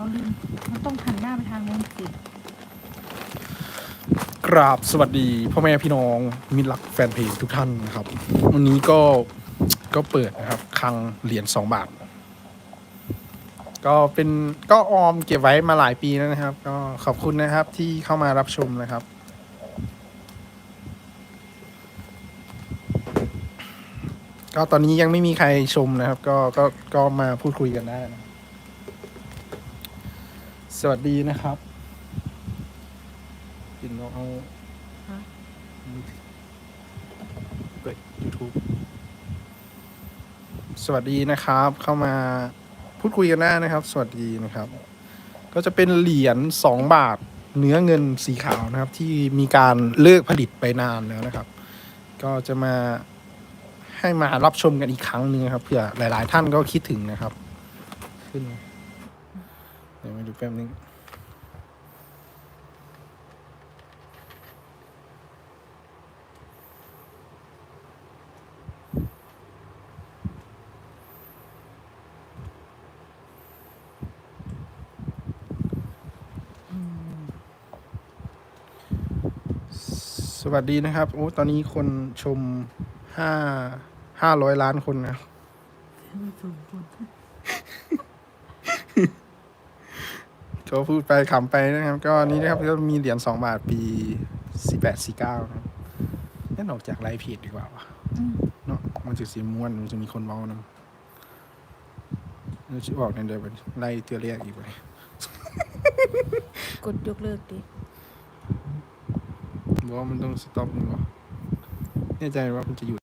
เขาลืมมันต้องหันหน้าไปทางโน้นสิกราบสวัสดีพ่อแม่พี่น้องมิตรรักแฟนเพลงทุกท่านนะครับ วันนี้ก็ก็เปิดนะครับคลังเหรียญสองบาท ก็เป็นก็ออมเก็บไว้มาหลายปีแล้วนะครับ ก็ขอบคุณนะครับที่เข้ามารับชมนะครับ ก็ตอนนี้ยังไม่มีใครชมนะครับ ก็ก็ก็มาพูดคุยกันได้นะ สวัสดีนะครับกินเอาฮะ เปิด YouTube สวัสดีนะครับ เข้ามาพูดคุยกันได้นะครับ สวัสดีนะครับ ก็จะเป็นเหรียญสองบาทเนื้อเงินสีขาวนะครับ ที่มีการเลิกผลิตไปนานแล้วนะครับ ก็จะมาให้มารับชมกันอีกครั้งหนึงนะครับเผื่อหลาย ๆ ท่านก็คิดถึงนะครับ ขึ้น เดี๋ยวมาดูแป๊บนึงสวัสดีนะครับ โอ้ ตอนนี้คนชมห้าห้าร้อยล้านคนนะ ไม่สมควรก็พูดไปขำไปนะครับ ก็นี้นะครับก็มีเหรียญสองบาทปีสี่แปดสี่เก้านะครับนั่นออกจากไลฟ์เพจดีกว่าวะอืมเนาะมันจะสีม้วนมันจะมีคนเมาส์นะเราจะออกในเดือนไล่เตือเรียกอีกไปกดยกเลิกดิบอกว่ามันต้องสต็อปหนึ่งวะแน่ใจว่ามันจะหยุด